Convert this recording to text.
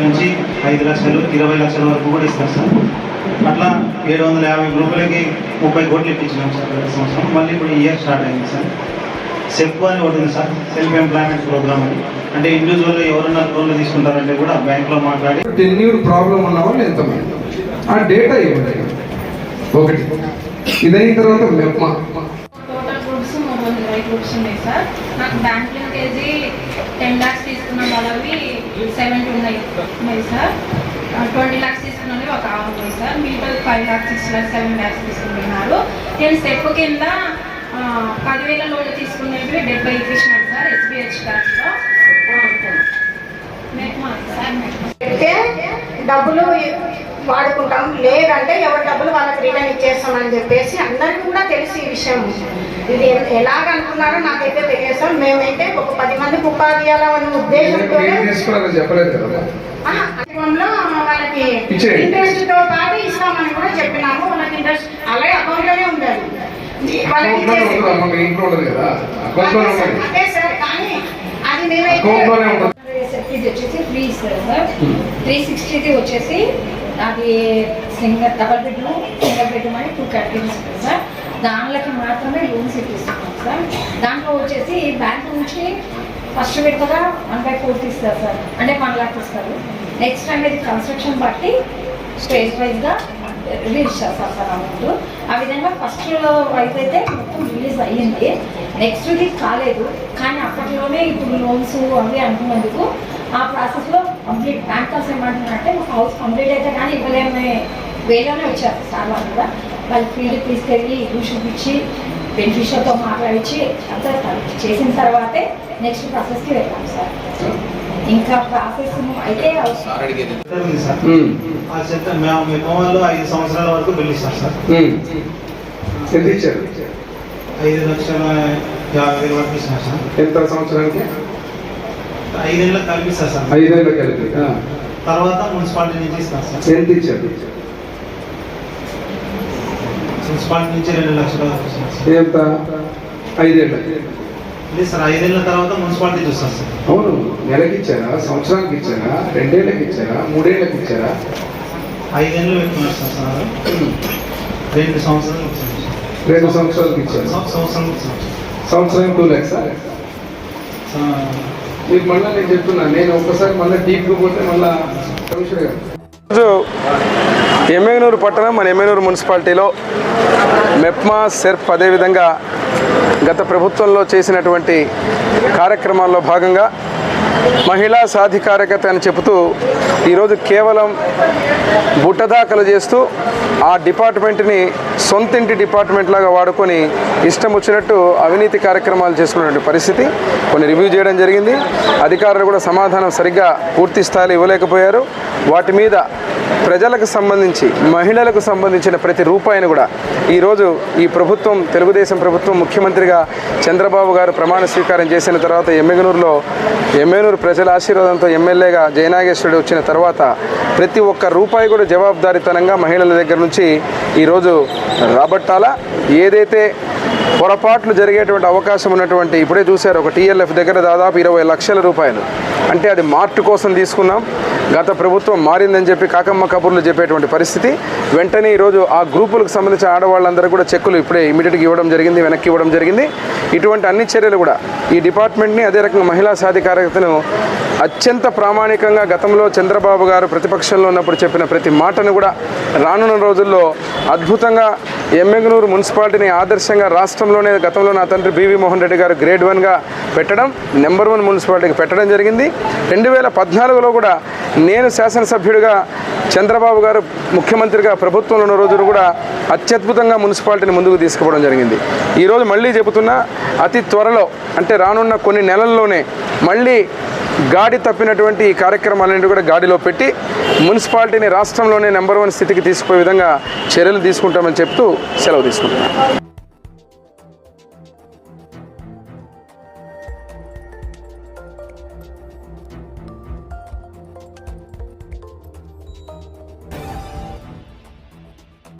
నుంచి ఐదు లక్షలు ఇరవై లక్షల వరకు కూడా ఇస్తారు సార్. అట్లా ఏడు వందల యాభై గ్రూపులకి ముప్పై కోట్లు ఇప్పించినాం సార్ ప్రతి సంవత్సరం. మళ్ళీ ఇప్పుడు ఇయర్ స్టార్ట్ అయింది సార్. సెఫ్ అని ఒకటి ఉంది సార్ సెల్ఫ్ ఎంప్లాయ్మెంట్ ప్రోగ్రామ్ అని. అంటే ఇండివిజువల్ ఎవరన్నా లోన్లు తీసుకుంటారంటే కూడా బ్యాంక్లో మాట్లాడి టెన్యూర్ ప్రాబ్లం ఉన్న వాళ్ళు ఎంతమంది? ఆ డేటా ఇవ్వండి ఒకటి ఇదైన తర్వాత మెప్మా టోటల్ గ్రూప్స్ మూడు వందల ఇరవై గ్రూప్స్ ఉన్నాయి సార్. నాకు బ్యాంక్ లింకేజీ టెన్ ల్యాక్స్ తీసుకున్న వాళ్ళవి సెవెంటీ ఉన్నాయి ఉన్నాయి సార్. ట్వంటీ ల్యాక్స్ తీసుకున్నవి ఒక ఆరు ఉన్నాయి సార్. మిగతా five lakhs six lakhs seven lakhs తీసుకుంటున్నారు. నేను స్టెప్ కింద పదివేల తీసుకునేవి డెబ్బై ఇప్పించినాడు సార్ ఎస్బీహెచ్ బ్యాంక్లో డబ్బులు వాడుకుంటాం. లేదంటే ఎవరి ఇచ్చేస్తామని చెప్పేసి అందరికీ కూడా తెలుసు ఈ విషయం. ఇది ఎలాగ అనుకున్నారో నాకైతే తెలియదు సార్. మేమైతే ఒక పది మందికి ఉపాధి ఇవ్వాలన్న ఉద్దేశంతో వాళ్ళకి. ఇంట్రెస్ట్తో పాటు ఇస్తామని కూడా చెప్పినాము. వాళ్ళకి ఇంట్రెస్ట్ అలాగే అకౌంట్లోనే ఉండాలి అదే సార్, ఉంటుంది అదే సార్ కానీ అది మేమైతే వచ్చేసి ఫ్రీ సార్ త్రీ సిక్స్టీది వచ్చేసి అది single double bedroom single bedroom అని టూ కేటగిరీస్ ఉంటాయి సార్. దానిలోకి మాత్రమే లోన్స్ ఇప్పిస్తున్నాం సార్. దాంట్లో వచ్చేసి బ్యాంక్ నుంచి ఫస్ట్ విడతగా వన్ బై ఫోర్త్ ఇస్తారు సార్. అంటే వన్ ల్యాక్ ఇస్తారు నెక్స్ట్ అనేది కన్స్ట్రక్షన్ బట్టి స్టేజ్ వైజ్గా రిలీజ్ చేస్తారు సార్ అమౌంట్ ఆ విధంగా ఫస్ట్ వైజ్ అయితే మొత్తం రిలీజ్ అయ్యింది. నెక్స్ట్ది కాలేదు. కానీ అప్పట్లోనే ఇప్పుడు లోన్స్ అవి అనుకున్నందుకు ఆ ప్రాసెస్లో కంప్లీట్ బ్యాంకర్స్ ఏమంటున్నారంటే మాకు హౌస్ కంప్లీట్ అయితే కానీ ఇవ్వలేమే వేలోనే వచ్చారు సార్ వాళ్ళు కూడా. వాళ్ళు ఫీల్డ్ తీసుకెళ్ళి ఇల్లు చూపించి బెనిఫిషియర్తో మాట్లాడించి అంతా చేసిన తర్వాతే నెక్స్ట్ ప్రాసెస్కి వెళ్ళాం సార్. ఇంకా ప్రాసెస్ అయితే. ఆ చెత్త మేము మీ ఐదు సంవత్సరాల వరకు సార్. ఇచ్చారు? ఐదు లక్షల యాభై వేల వరకు ఇస్తున్నారు సార్. ఎంత సంవత్సరానికి? ఐదేళ్ళకి కల్పిస్తారు సార్. ఐదేళ్ళు కలిపి ఆ. తర్వాత మున్సిపాలిటీ నుంచి ఇస్తారు సార్. ఎంత ఇచ్చారు? మున్సిపాలిటీ నుంచి రెండు లక్షల వరకు ఇస్తున్నారు సార్ ఎంత? ఐదేళ్ళ. లేదు సార్ ఐదేళ్ళ తర్వాత మున్సిపాలిటీ సార్. అవును. నెలకి ఇచ్చారా? సంవత్సరానికి ఇచ్చారా? రెండేళ్ళకి ఇచ్చారా? మూడేళ్ళకి ఇచ్చారా? ఐదేళ్ళు పెట్టుకున్నారు సార్ సార్. రెండు సంవత్సరాలు సంవత్సరాలకి ఇచ్చారు. సంవత్సరం సంవత్సరం టూ ల్యాక్స్ సార్. మీకు మళ్ళీ నేను చెప్తున్నా నేను ఒక్కసారి మళ్ళీ డీప్గా పోతే మళ్ళీ కమిషనర్ గారు. ఈరోజు ఎమ్మెగనూరు పట్టణం మన ఎమ్మెగనూరు మున్సిపాలిటీలో మెప్మా సెర్ప్ అదేవిధంగా గత ప్రభుత్వంలో చేసినటువంటి కార్యక్రమాల్లో భాగంగా మహిళా సాధికారకత అని చెబుతూ ఈరోజు కేవలం బుట్టదాఖలు చేస్తూ ఆ డిపార్ట్మెంట్ని సొంతింటి డిపార్ట్మెంట్ లాగా వాడుకొని ఇష్టం వచ్చినట్టు అవినీతి కార్యక్రమాలు చేసుకున్నటువంటి పరిస్థితి. కొన్ని రివ్యూ చేయడం జరిగింది. అధికారులు కూడా సమాధానం సరిగ్గా పూర్తి స్థాయిలో ఇవ్వలేకపోయారు. వాటి మీద ప్రజలకు సంబంధించి మహిళలకు సంబంధించిన ప్రతి రూపాయిని కూడా ఈరోజు ఈ ప్రభుత్వం తెలుగుదేశం ప్రభుత్వం ముఖ్యమంత్రిగా చంద్రబాబు గారు ప్రమాణ స్వీకారం చేసిన తర్వాత ఎమ్మెగనూరులో ఎమ్మెగనూరు ప్రజల ఆశీర్వాదంతో ఎమ్మెల్యేగా జయనాగేశ్వరుడు వచ్చిన తర్వాత ప్రతి ఒక్క రూపాయి కూడా జవాబుదారీతనంగా మహిళల దగ్గర నుంచి ఈరోజు రాబట్టాలా? ఏదైతే పొరపాట్లు జరిగేటువంటి అవకాశం ఉన్నటువంటి ఇప్పుడే చూశారు ఒక టీఎల్ఎఫ్ దగ్గర దాదాపు ఇరవై లక్షల రూపాయలు. అంటే అది మార్ట్ కోసం తీసుకున్నాం. గత ప్రభుత్వం మారిందని చెప్పి కాకమ్మ కబుర్లు చెప్పేటువంటి పరిస్థితి. వెంటనే ఈరోజు ఆ గ్రూపులకు సంబంధించిన ఆడవాళ్ళందరూ కూడా చెక్కులు ఇప్పుడే ఇమీడియట్గా ఇవ్వడం జరిగింది వెనక్కి ఇవ్వడం జరిగింది. ఇటువంటి అన్ని చర్యలు కూడా ఈ డిపార్ట్మెంట్ని అదే రకంగా మహిళా సాధికారతను అత్యంత ప్రామాణికంగా గతంలో చంద్రబాబు గారు ప్రతిపక్షంలో ఉన్నప్పుడు చెప్పిన ప్రతి మాటను కూడా రానున్న రోజుల్లో అద్భుతంగా ఎమ్మెగనూరు మున్సిపాలిటీని ఆదర్శంగా రాష్ట్రంలోనే గతంలో నా తండ్రి బీవీ మోహన్ రెడ్డి గారు గ్రేడ్ వన్గా పెట్టడం నెంబర్ వన్ మున్సిపాలిటీకి పెట్టడం జరిగింది. రెండు వేల పద్నాలుగులో కూడా నేను శాసనసభ్యుడిగా చంద్రబాబు గారు ముఖ్యమంత్రిగా ప్రభుత్వంలో ఉన్న రోజులు కూడా అత్యద్భుతంగా మున్సిపాలిటీని ముందుకు తీసుకుపోవడం జరిగింది. ఈరోజు మళ్ళీ చెబుతున్నా అతి త్వరలో అంటే రానున్న కొన్ని నెలల్లోనే మళ్ళీ గాడి తప్పినటువంటి ఈ కార్యక్రమాలన్నింటి కూడా గాడిలో పెట్టి మున్సిపాలిటీని రాష్ట్రంలోనే నెంబర్ వన్ స్థితికి తీసుకుపోయే విధంగా చర్యలు తీసుకుంటామని చెప్తూ సెలవు తీసుకుంటున్నాను.